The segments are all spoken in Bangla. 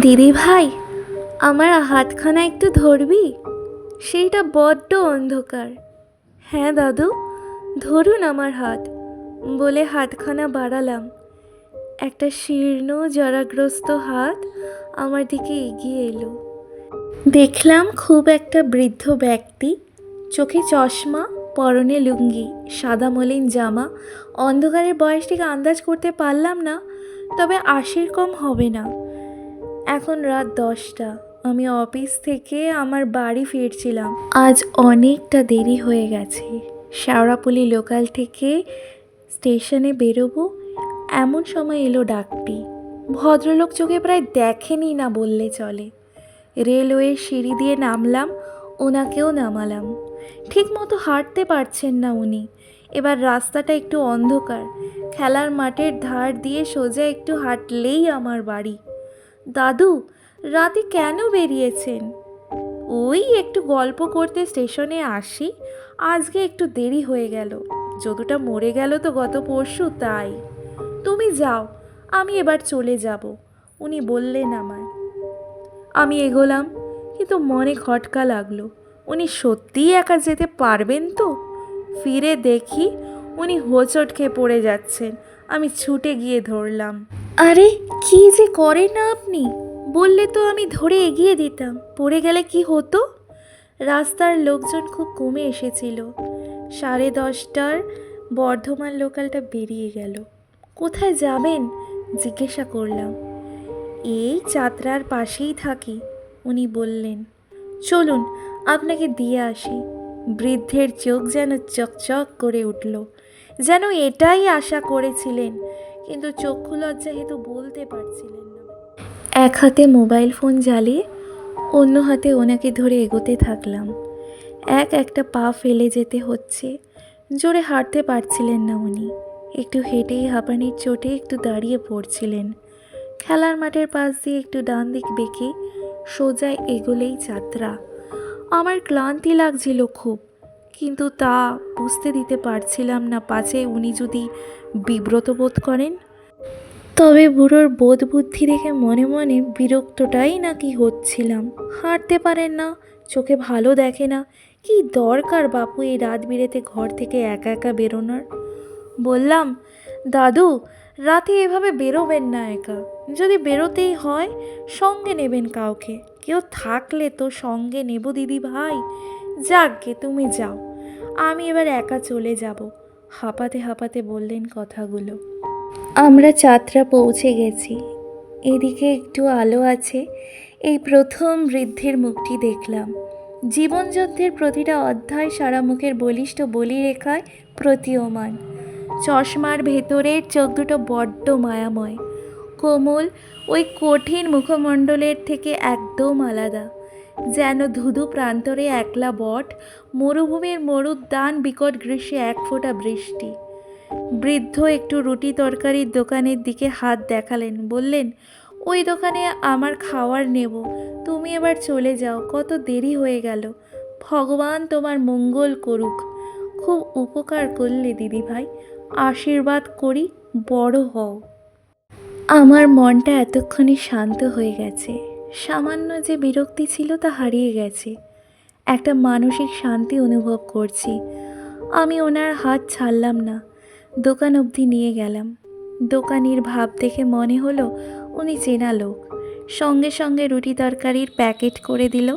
দিদি ভাই, আমার হাতখানা একটু ধরবি? সেইটা বড্ড অন্ধকার। হ্যাঁ দাদু, ধরুন আমার হাত, বলে হাতখানা বাড়ালাম। একটা শীর্ণ, জরাগ্রস্ত হাত আমার দিকে এগিয়ে এলো। দেখলাম খুব একটা বৃদ্ধ ব্যক্তি, চোখে চশমা, পরনে লুঙ্গি, সাদা মলিন জামা, অন্ধকারের বয়সটিকে আন্দাজ করতে পারলাম না, তবে আশির কম হবে না। এখন রাত দশটা। আমি অফিস থেকে আমার বাড়ি ফিরছিলাম। আজ অনেকটা দেরি হয়ে গেছে। শেওড়াপুলি লোকাল থেকে স্টেশনে বেরোবো, এমন সময় এলো ডাকটি। ভদ্রলোক চোখে প্রায় দেখেনি না বললে চলে। রেলওয়ের সিঁড়ি দিয়ে নামলাম ওনাকেও নামালাম। ঠিক মতো হাঁটতে পারছেন না উনি। এবার রাস্তাটা একটু অন্ধকার। খেলার মাঠের ধার দিয়ে সোজা একটু হাঁটলেই আমার বাড়ি। দাদু, রাতে কেন বেরিয়েছেন? ওই একটু গল্প করতে স্টেশনে আসি, আজকে একটু দেরি হয়ে গেল। যদুটা মরে গেল তো গত পরশু, তাই। তুমি যাও, আমি এবার চলে যাব, উনি বললেন আমায়। আমি এগোলাম, কিন্তু মনে খটকা লাগল, উনি সত্যিই একা যেতে পারবেন তো? ফিরে দেখি, উনি হোঁচট খেয়ে পড়ে যাচ্ছেন, আমি ছুটে গিয়ে ধরলাম। আরে, কি যে করেন না আপনি? বললে তো আমি ধরে এগিয়ে দিতাম। পড়ে গেলে কি হতো? রাস্তার লোকজন খুব কমে এসেছিল। সাড়ে দশটার বর্ধমান লোকালটা বেরিয়ে গেল। কোথায় যাবেন? জিজ্ঞাসা করলাম। এই যাত্রার পাশেই থাকি, উনি বললেন। চলুন, আপনাকে দিয়ে আসি। বৃদ্ধের চোখ যেন চকচক করে উঠল। যেন এটাই আশা করেছিলেন কিন্তু চক্ষু লজ্জা হেতু বলতে পারছিলেন না। এক হাতে মোবাইল ফোন জ্বালিয়ে অন্য হাতে ওনাকে ধরে এগোতে থাকলাম। এক একটা পা ফেলে যেতে হচ্ছে। জোরে হাঁটতে পারছিলেন না উনি। একটু হেঁটেই হাঁপানির চোটে একটু দাঁড়িয়ে পড়ছিলেন। খেলার মাঠের পাশ দিয়ে একটু ডান দিক বেঁকে সোজা এগোলেই যাত্রা। আমার ক্লান্তি লাগছিল খুব, কিন্তু তা বুঝতে দিতে পারছিলাম না। পাছে উনি যদি বিব্রত বোধ করেন? তবে বুড়োর বোধ বুদ্ধি দেখে মনে মনে বিরক্তটাই নাকি হচ্ছিলাম। হাঁটতে পারেন না, চোখে ভালো দেখে না। কি দরকার বাপু এই রাত বিরেতে ঘর থেকে একা একা বেরোনোর? বললাম, দাদু, রাতে এভাবে বেরোবেন না একা। যদি বেরোতেই হয়, সঙ্গে নেবেন কাউকে। কেউ থাকলে তো সঙ্গে নেব দিদি ভাই। যাকগে তুমি যাও। আমি এবার একা চলে যাব। হাঁপাতে হাঁপাতে বললেন কথাগুলো। আমরা যাত্রা পৌঁছে গেছি। এদিকে একটু আলো আছে। এই প্রথম বৃদ্ধের মুখটি দেখলাম। জীবনযুদ্ধের প্রতিটা অধ্যায় সারা মুখের বলিষ্ঠ বলিরেখায় প্রতীয়মান। চশমার ভেতরের চোখ দুটো বড্ড মায়াময়। কোমল, ওই কঠিন মুখমণ্ডলের থেকে একদম আলাদা। যেন ধুধু প্রান্তরে একলা বট, মরুভূমির মরুদ্যান বিকট গ্রীষ্মে এক ফোঁটা বৃষ্টি। বৃদ্ধ একটু রুটি তরকারির দোকানের দিকে হাত দেখালেন, বললেন, ওই দোকানে আমার খাওয়ার নেব, তুমি এবার চলে যাও, কত দেরি হয়ে গেল। ভগবান তোমার মঙ্গল করুক। খুব উপকার করলে দিদি ভাই আশীর্বাদ করি, বড় হও। আমার মনটা এতক্ষণে শান্ত হয়ে গেছে। সামান্য যে বিরক্তি ছিল তা হারিয়ে গেছে। একটা মানসিক শান্তি অনুভব করছি। আমি ওনার হাত ছাড়লাম না। দোকান অবধি নিয়ে গেলাম। দোকানির ভাব দেখে মনে হলো উনি চেনা লোক। সঙ্গে সঙ্গে রুটি তরকারির প্যাকেট করে দিল।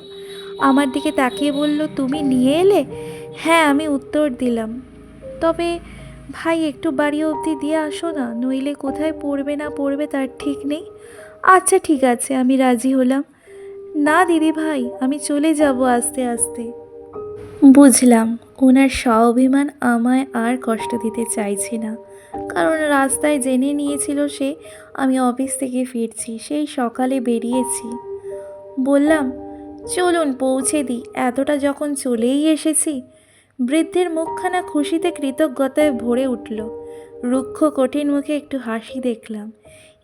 আমার দিকে তাকিয়ে বলল, তুমি নিয়ে এলে? হ্যাঁ আমি উত্তর দিলাম। তবে ভাই, একটু বাড়ি অবধি দিয়ে আসো না, নইলে কোথায় পড়বে না পড়বে তার ঠিক নেই। আচ্ছা ঠিক আছে, আমি রাজি হলাম। না, দিদি ভাই, আমি চলে যাব আস্তে আস্তে। বুঝলাম, ওনার স্বাভিমান আমায় আর কষ্ট দিতে চাইছে না। কারণ রাস্তায় জেনে নিয়েছিল সে, আমি অফিস থেকে ফিরছি, সেই সকালে বেরিয়েছি। বললাম, চলুন, পৌঁছে দিই। এতটা যখন চলেই এসেছি, বৃদ্ধের মুখখানা খুশিতে কৃতজ্ঞতায় ভরে উঠল। রুক্ষ কঠিন মুখে একটু হাসি দেখলাম।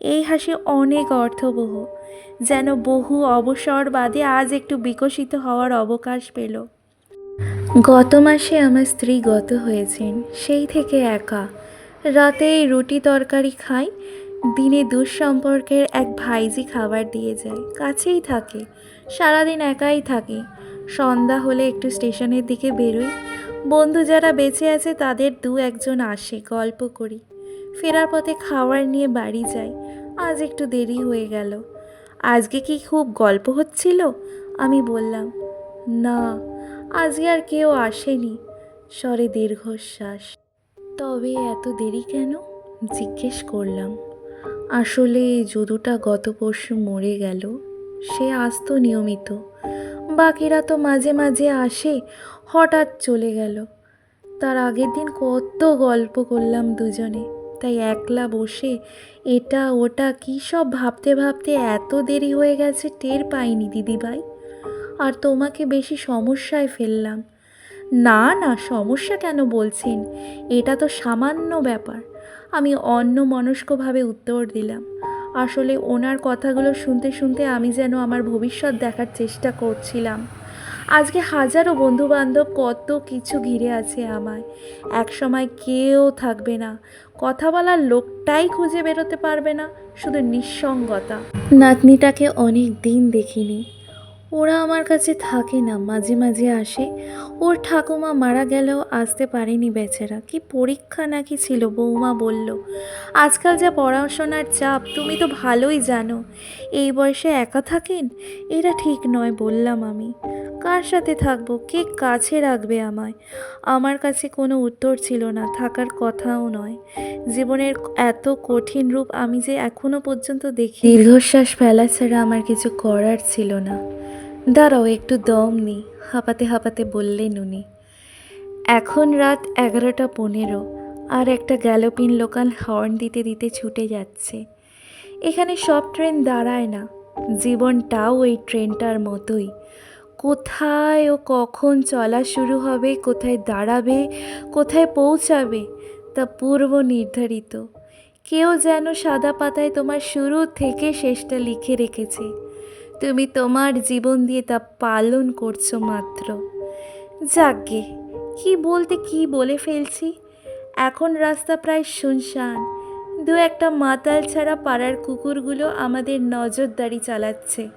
এই হাসি অনেক অর্থবহ, যেন বহু অবসর বাদে আজ একটু বিকশিত হওয়ার অবকাশ পেল। গত মাসে আমার স্ত্রী গত হয়েছেন, সেই থেকে একা। রাতে রুটি তরকারি খাই, দিনে দূর সম্পর্কের এক ভাইজি খাবার দিয়ে যায়, কাছেই থাকে, সারাদিন একাই থাকি। সন্ধ্যা হলে একটু স্টেশনের দিকে বেরোই, বন্ধু যারা বেঁচে আছে তাদের দু একজন আসে, গল্প করি। ফেরার পথে খাবার নিয়ে বাড়ি যাই। আজ একটু দেরি হয়ে গেল। আজকে কি খুব গল্প হচ্ছিল? আমি বললাম, না, আজকে আর কেউ আসেনি। স্বরে দীর্ঘশ্বাস। তবে এত দেরি কেন? জিজ্ঞেস করলাম। আসলে যদুটা গত পরশু মরে গেল। সে আসতো নিয়মিত। বাকিরা তো মাঝে মাঝে আসে, হঠাৎ চলে গেল। তার আগের দিন কত গল্প করলাম দুজনে। তাই একলা বসে এটা ওটা কী সব ভাবতে ভাবতে এত দেরি হয়ে গেছে টের পাইনি দিদিভাই। আর তোমাকে বেশি সমস্যায় ফেললাম। না না, সমস্যা কেন বলছেন? এটা তো সামান্য ব্যাপার। আমি অন্য মনস্কভাবে উত্তর দিলাম। আসলে ওনার কথাগুলো শুনতে শুনতে আমি যেন আমার ভবিষ্যৎ দেখার চেষ্টা করছিলাম। আজকে হাজারো বন্ধুবান্ধব কত কিছু ঘিরে আছে আমায়। এক সময় কেউ থাকবে না। কথা বলার লোকটাই খুঁজে বেরোতে পারবে না। শুধু নিঃসঙ্গতা। নাতনিটাকে অনেক দিন দেখিনি। ওরা আমার কাছে থাকে না, মাঝে মাঝে আসে। ওর ঠাকুমা মারা গেলেও আসতে পারেনি বেচারা। কি পরীক্ষা নাকি ছিল, বৌমা বলল। আজকাল যা পড়াশোনার চাপ, তুমি তো ভালোই জানো। এই বয়সে একা থাকেন? এটা ঠিক নয়, বললাম আমি। কার সাথে থাকব? কে কাছে রাখবে আমায়? আমার কাছে কোনো উত্তর ছিল না, থাকার কথাও নয়। জীবনের এত কঠিন রূপ আমি যে এখনও পর্যন্ত দেখি দীর্ঘশ্বাস ফেলা ছাড়া আমার কিছু করার ছিল না। দাঁড়াও, একটু দম নি, হাঁপাতে হাঁপাতে বললেন উনি। এখন রাত এগারোটা পনেরো, আর একটা গ্যালোপিন লোকাল হর্ন দিতে দিতে ছুটে যাচ্ছে। এখানে সব ট্রেন দাঁড়ায় না, জীবনটাও ওই ট্রেনটার মতোই। কোথায় ও কখন চলা শুরু হবে, কোথায় দাঁড়াবে, কোথায় পৌঁছাবে, তা পূর্ব নির্ধারিত। কেউ যেন সাদা পাতায় তোমার শুরু থেকে শেষটা লিখে রেখেছে। তুমি তোমার জীবন দিয়ে তা পালন করছ মাত্র। যাকগে, কি বলতে কি বলে ফেলছি? এখন রাস্তা প্রায় শুনশান। দু একটা মাতাল ছাড়া পাড়ার কুকুরগুলো আমাদের নজরদারি চালাচ্ছে।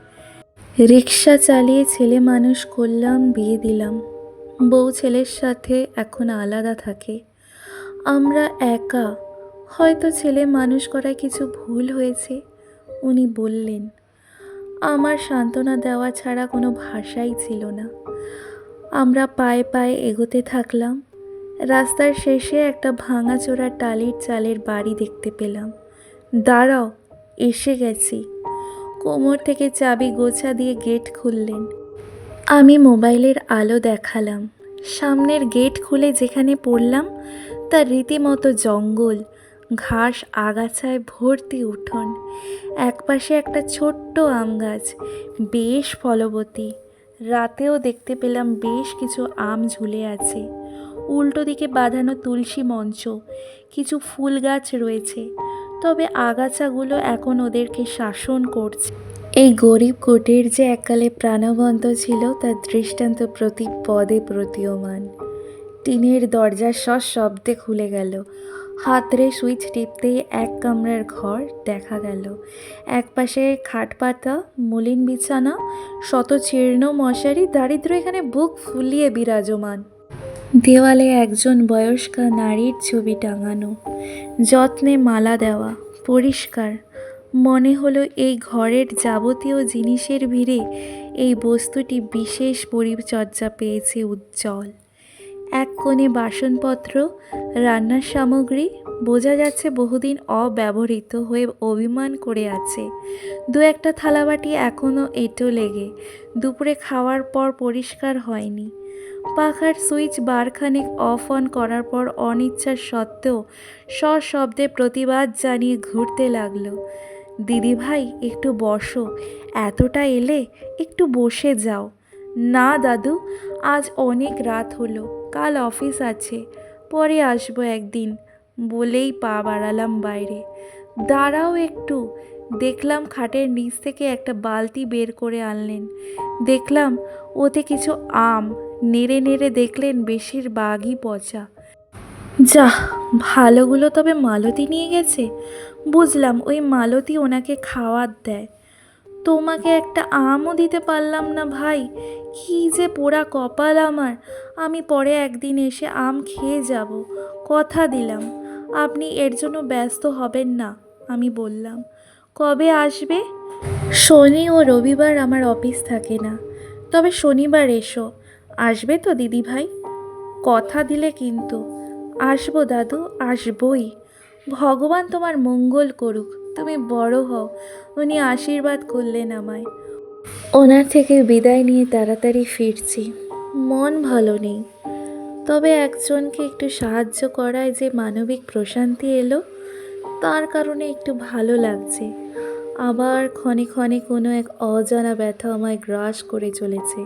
রিক্সা চালিয়ে ছেলে মানুষ করলাম বিয়ে দিলাম। বউ ছেলের সাথে এখন আলাদা থাকে। আমরা একা। হয়তো ছেলে মানুষ করায় কিছু ভুল হয়েছে, উনি বললেন। আমার সান্ত্বনা দেওয়া ছাড়া কোনো ভাষাই ছিল না। আমরা পায়ে পায়ে এগোতে থাকলাম। রাস্তার শেষে একটা ভাঙাচোরা টালির চালের বাড়ি দেখতে পেলাম। দাঁড়াও, এসে গেছি। কোমর থেকে চাবি গোছা দিয়ে গেট খুললেন। আমি মোবাইলের আলো দেখালাম। সামনের গেট খুলে যেখানে পড়লাম তার রীতিমতো জঙ্গল। ঘাস, আগাছায় ভর্তি উঠোন। একপাশে একটা ছোট্ট আম গাছ, বেশ ফলবতী। রাতেও দেখতে পেলাম বেশ কিছু আম ঝুলে আছে। উল্টো দিকে বাঁধানো তুলসী মঞ্চ, কিছু ফুল গাছ রয়েছে। তবে আগাছাগুলো এখন ওদেরকে শাসন করছে। এই গরিব কোটের যে এককালে প্রাণবন্ত ছিল, তার দৃষ্টান্ত প্রতি পদে প্রতীয়মান। টিনের দরজা শব্দে খুলে গেল। হাতরে সুইচ টিপতেই এক কামরার ঘর দেখা গেল। একপাশে খাট পাতা মলিন বিছানা শত ছির্ণ মশারি দারিদ্র এখানে বুক ফুলিয়ে বিরাজমান। দেওয়ালে একজন বয়স্কা নারীর ছবি টাঙানো। যত্নে মালা দেওয়া, পরিষ্কার। মনে হলো এই ঘরের যাবতীয় জিনিসের ভিড়ে এই বস্তুটি বিশেষ পরিচর্যা পেয়েছে উজ্জ্বল। এক কোণে বাসনপত্র, রান্নার সামগ্রী, বোঝা যাচ্ছে বহুদিন অব্যবহৃত হয়ে অভিমান করে আছে। দু একটা থালাবাটি এখনও এঁটো লেগে, দুপুরে খাওয়ার পর পরিষ্কার হয়নি। পাখার সুইচ বারখানেক অফ অন করার পর অনিচ্ছার সত্ত্বেও সশব্দে প্রতিবাদ জানিয়ে ঘুরতে লাগল। দিদি ভাই, একটু বসো, এতটা এলে একটু বসে যাও। না দাদু, আজ অনেক রাত হলো। কাল অফিস আছে, পরে আসব একদিন। বলেই পা বাড়ালাম বাইরে। দাঁড়াও একটু। দেখলাম খাটের নিচ থেকে একটা বালতি বের করে আনলেন। দেখলাম ওতে কিছু আম, নেড়ে নেড়ে দেখলেন বেশির বেশিরভাগই পচা। যা ভালোগুলো তবে মালতি নিয়ে গেছে। বুঝলাম ওই মালতি ওনাকে খাওয়ার দেয়। তোমাকে একটা আমও দিতে পারলাম না ভাই। কী যে পোড়া কপাল আমার। আমি পরে একদিন এসে আম খেয়ে যাব। কথা দিলাম। আপনি এর জন্য ব্যস্ত হবেন না, আমি বললাম। কবে আসবে? শনি ও রবিবার আমার অফিস থাকে না। তবে শনিবার এসো। আসবে তো দিদি ভাই? কথা দিলে কিন্তু। আসব দাদু, আসবই। ভগবান তোমার মঙ্গল করুক। তুমি বড় হও। উনি আশীর্বাদ করলেন আমায়। ওনার থেকে বিদায় নিয়ে তাড়াতাড়ি ফিরছি। মন ভালো নেই। তবে একজনকে একটু সাহায্য করায় যে মানবিক প্রশান্তি এলো তার কারণে একটু ভালো লাগছে। আবার ক্ষণে ক্ষণে কোনো এক অজানা ব্যথা আমায় গ্রাস করে চলেছে।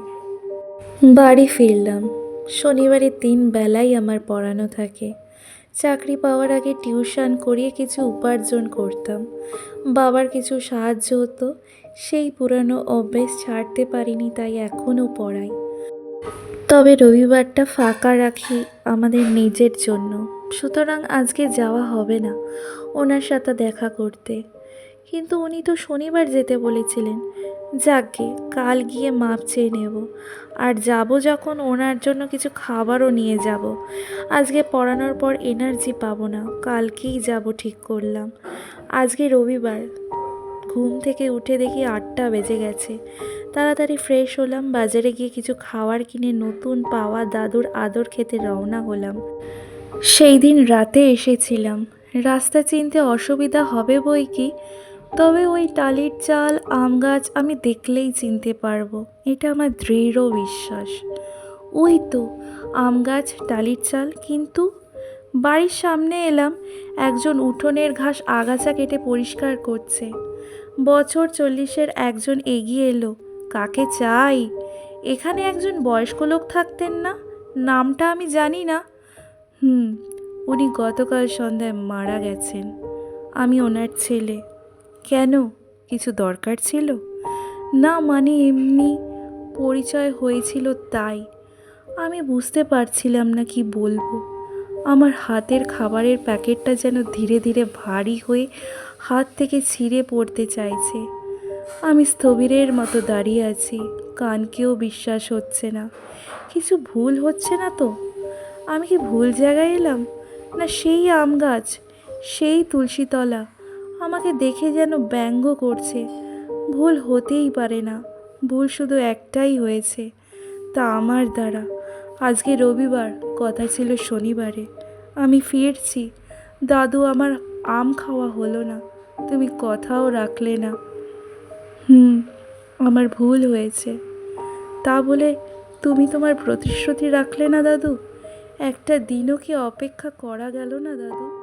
বাড়ি ফিরলাম। শনিবারে তিন বেলাই আমার পড়ানো থাকে। চাকরি পাওয়ার আগে টিউশন করিয়ে কিছু উপার্জন করতাম। বাবার কিছু সাহায্য হতো। সেই পুরানো অভ্যেস ছাড়তে পারিনি, তাই এখনও পড়াই। তবে রবিবারটা ফাঁকা রাখি আমাদের নিজের জন্য। সুতরাং আজকে যাওয়া হবে না, ওনার সাথে দেখা করতে। কিন্তু উনি তো শনিবার যেতে বলেছিলেন। যাকগে, কাল গিয়ে মাপ চেয়ে নেব। আর যাব যখন ওনার জন্য কিছু খাবারও নিয়ে যাব। আজকে পড়ানোর পর এনার্জি পাবো না, কালকেই যাব ঠিক করলাম। আজকে রবিবার, ঘুম থেকে উঠে দেখি আটটা বেজে গেছে। তাড়াতাড়ি ফ্রেশ হলাম, বাজারে গিয়ে কিছু খাবার কিনে নতুন পাওয়া দাদুর আদর খেতে রওনা হলাম। সেই দিন রাতে এসেছিলাম। রাস্তা চিনতে অসুবিধা হবে বই কি? তবে ওই টালির চাল, আম গাছ আমি দেখলেই চিনতে পারব। এটা আমার দৃঢ় বিশ্বাস। ওই তো আম গাছ টালির চাল, কিন্তু বাড়ির সামনে এলাম, একজন উঠোনের ঘাস আগাছা কেটে পরিষ্কার করছে। বছর চল্লিশের একজন এগিয়ে এলো, কাকে চাই? এখানে একজন বয়স্ক লোক থাকতেন না? নামটা আমি জানি না। হুম, উনি গতকাল সন্ধ্যায় মারা গেছেন। আমি ওনার ছেলে। কেন? কিছু দরকার ছিল? না মানে এমনি পরিচয় হয়েছিল তাই। আমি বুঝতে পারছিলাম না কি বলব। আমার হাতের খাবারের প্যাকেটটা যেন ধীরে ধীরে ভারী হয়ে হাত থেকে ছিঁড়ে পড়তে চাইছে। আমি স্থবিরের মতো দাঁড়িয়ে আছি, কানকেও বিশ্বাস হচ্ছে না। কিছু ভুল হচ্ছে না তো? আমি কি ভুল জায়গায় এলাম? না সেই আম গাছ, সেই তুলসীতলা আমাকে দেখে যেন ব্যঙ্গ করছে। ভুল হতেই পারে না, ভুল শুধু একটাই হয়েছে, তা আমার দ্বারা। আজকে রবিবার, কথা ছিল শনিবারে। আমি ফিরছি, দাদু আমার আম খাওয়া হলো না, তুমি কথাও রাখলে না। হুম, আমার ভুল হয়েছে। তা বলে তুমি তোমার প্রতিশ্রুতি রাখলে না, দাদু? একটা দিনও কি অপেক্ষা করা গেল না, দাদু?